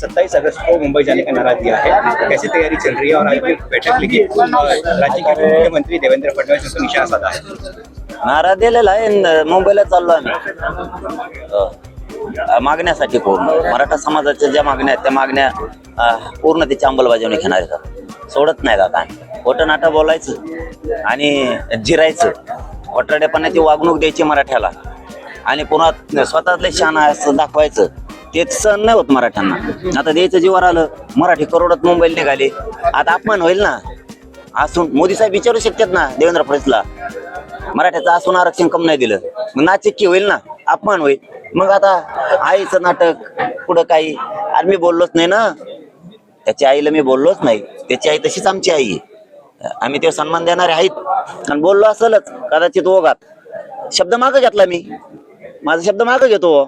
सत्ताईस अगस्त को मुंबई जाने का नारा दिया है। कैसी तैयारी चल रही है और आज बैठक लेकिन राज्य के मुख्यमंत्री देवेंद्र फडणवीस उसको साधा है? नारा दिलेला आहे मुंबईला चाललो आम्ही. हो. मागण्यासाठी पूर्ण. मराठा समाजाच्या ज्या मागण्या आहेत त्या मागण्या पूर्ण त्याची अंमलबजावणी घेणार आहेत. सोडत नाही का आम्ही खोटं नाटं बोलायचं आणि जिरायचं. खोटाड्यापणाची वागणूक द्यायची मराठ्याला. आणि पुन्हा स्वतःतले शान आहे असं दाखवायचं. ते सहन नाही होत मराठ्यांना. आता द्यायचं जीवर आलं मराठी करोडात मुंबईला निघाले. आता अपमान होईल ना? असून मोदी साहेब विचारू शकतात ना देवेंद्र फडणवीसला? मराठ्याचं असून आरक्षण कम नाही दिलं. मग नाचिक्की होईल ना? अपमान होईल. मग आता आईचं नाटक पुढं काही? अरे मी बोललोच नाही ना. त्याच्या आईला मी बोललोच नाही. त्याची आई तशीच आमची आई आम्ही ते सन्मान देणारे आहेत. आणि बोललो असलच कदाचित ओघात. शब्द मागं घेतला मी. माझा शब्द मागं घेतो.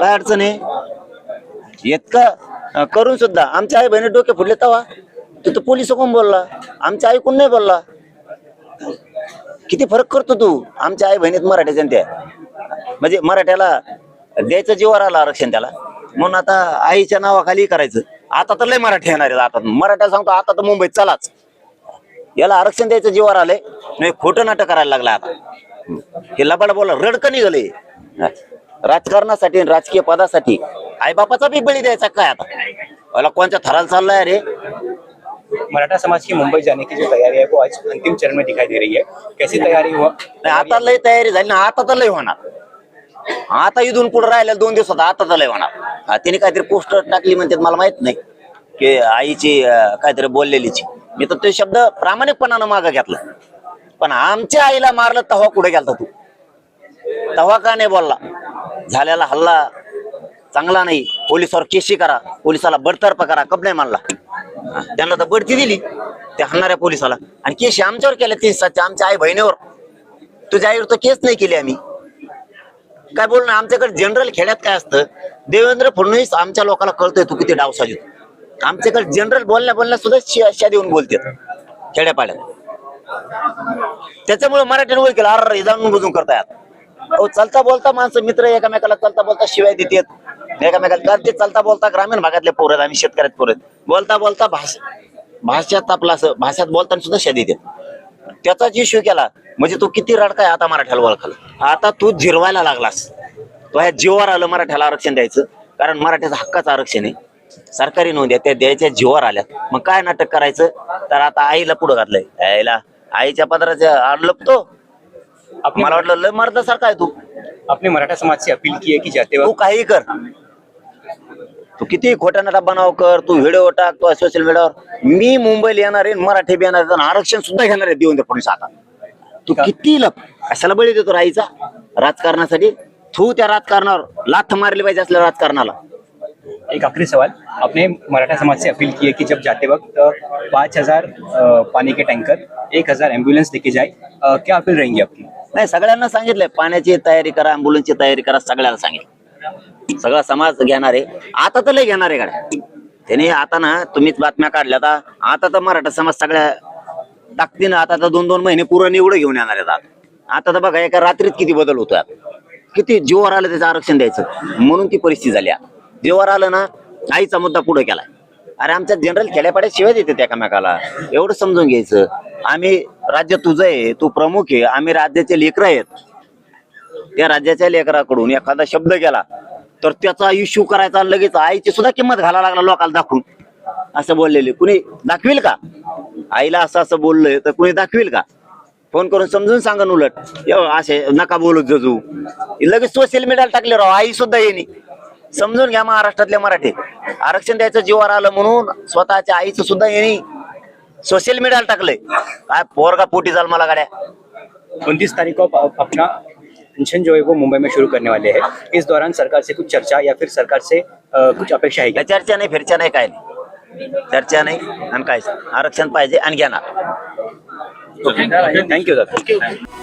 काय अडचण आहे? इतकं करून सुद्धा. आमच्या आई बहिणी डोके फुटले तवा. तू तर पोलीस कोण बोलला? आमच्या आई कोण नाही बोलला? किती फरक करतो तू? आमच्या आई बहिणीत मराठ्याच्या त्या. म्हणजे मराठ्याला द्यायचं जीवावर आलं आरक्षण त्याला. म्हणून आता आईच्या नावाखाली करायचं. आता तर लय मराठी येणार आता. मराठा सांगतो आता तर मुंबईत चलाच. याला आरक्षण द्यायचं जीवावर आलंय. खोटं नाटक करायला लागलं आता. हे लबाड बोला रडकं निघाले राजकारणासाठी आणि राजकीय पदासाठी. आईबापाचा बी बळी द्यायचा काय आता? मला कोणत्या थराला चाललाय रे? मराठा समाज की मुंबई जाने की जो तैयारी है वो आज अंतिम चरण में दिखाई दे रही है कैसी तैयारी हुआ? नाही आता लय तयारी झाली ना आता तर लय होणार. आता इथून पुढे राहिल्या दोन दिवसात आता तर लय होणार. हा, तिने काहीतरी पोस्टर टाकली म्हणतात मला माहीत नाही. की आईची अं, काहीतरी बोललेलीची. मी तर ते शब्द प्रामाणिकपणानं मागं घेतला. पण आमच्या आईला मारलं तव्हा कुठे गेलता तू? तव्हा का नाही बोलला? झालेला हल्ला चांगला नाही. पोलिसावर केशी करा. पोलिसाला बडतर्फ करा. कब नाही मानला. त्यांना तर बढती दिली. त्या हाणणाऱ्या पोलिसाला. आणि केशी आमच्यावर केल्या तीन सातच्या आमच्या आई बहिणीवर. तुझ्या आईवर तर केस नाही केली आम्ही. काय बोल ना आमच्याकडे जनरल खेड्यात काय असतं? देवेंद्र फडणवीस आमच्या लोकांना कळतोय तू किती डाव साजित आमच्याकडे जनरल बोलण्या बोलण्या सुद्धा शिया देऊन बोलतात. खेड्यापाड्यात. त्याच्यामुळे मराठीने ओळख केला. अरे जाणून बुजून करतायत. अहो चलता बोलता माणसं मित्र एकामेकाला चलता बोलता शिवाय देतात. एकामेकाला कारण ते चलता बोलता ग्रामीण भागातले पोरत आम्ही शेतकऱ्यात पोरत बोलता बोलता भाषा भाषात आपला असं भाषात बोलताना सुद्धा शिया देतात त्याचाच इश्यू केला म्हणजे तू किती रडकाय आता मराठ्याला ओळखाला आता तू झिरवायला लागलास. तो ह्या जीवावर आलं मराठ्याला आरक्षण द्यायचं. कारण मराठ्याचं हक्काचं आरक्षण आहे. सरकारी नोंद त्या द्यायच्या जीवावर आल्या मग काय नाटक करायचं? तर आता आईला पुढं घातलंय. आईला आईच्या पदराच्या आड लपतो. मला वाटलं लय मर्दासारखा आहे तू. आपने मराठा समाज से अपील की है कि जाते तू वक्त काही कर. तू किती खोटा नाटा बनाव कर तू व्हिडिओ टाक तू सोशल मीडियावर मी मुंबईला येणार आहे मराठी बी येणार आहे आणि आरक्षण सुद्धा घेणार आहे देवेंद्र फडणवीस आता. तू किती लप कशाला बळी देतो राईचा राजकारणासाठी? तू त्या राजकारणावर लाथ मारली पाहिजे असल्या राजकारणाला. एक आखिरी सवाल. आपने मराठा समाज से अपील की है कि जब जाते वक्त पाँच हजार पानी के टैंकर एक हजार एम्बुलेंस लेके जाए अ, क्या अपील रहेंगी आपकी? नाही सगळ्यांना सांगितलंय पाण्याची तयारी करा अँब्युलन्सची तयारी करा सगळ्यांना सांगितलं सगळा समाज घेणार आहे आता तर लय घेणार आहे गाड्या. त्याने आता ना तुम्हीच बातम्या काढल्या आता आता तर मराठा समाज सगळ्या ताकदीनं आता तर दोन दोन महिने पूर्ण निवडं घेऊन येणार आहेत आता. आता तर बघा एका रात्रीत किती बदल होतो किती जीवावर आलं त्याचं आरक्षण द्यायचं. म्हणून ती परिस्थिती झाली जीवर जीवावर आलं ना आईचा मुद्दा पुढे केलाय. अरे आमचा जनरल खेड्यापाड्या शिवाय देते एकामेकाला. एवढं समजून घ्यायचं. आम्ही राज्य तुझं आहे तू प्रमुख आहे आम्ही राज्याचे लेकर आहेत. त्या राज्याच्या लेकराकडून एखादा शब्द गेला तर त्याचा इश्यू करायचा लगेच आईची सुद्धा किंमत घालायला लागला लोकांना दाखवून. असं बोललेले. कुणी दाखवील का? आईला असं असं बोललंय तर कुणी दाखवील का? फोन करून समजून सांगा ना उलट. एव, असे नका बोलू जजू. लगेच सोशल मीडियाला टाकले राह आई सुद्धा येणे समजून घ्या महाराष्ट्रातले मराठी. आरक्षण द्यायचं जीवावर आलं म्हणून स्वतःच्या आईचं सुद्धा येणे सोशल मीडियाला टाकलंय. काय पोरगा पोटी जाल मला गाड्या. उनतीस तारीख को आप अपना पेंशन जो है वो मुंबई में शुरू करने वाले हैं। इस दौरान सरकार से कुछ चर्चा या फिर सरकार से अ, कुछ अपेक्षा है चर्चा नाही फिरच्या नाही काय नाही। चर्चा नाही आणि काय? आरक्षण पाहिजे आणि घेणार. थैंक यू दादा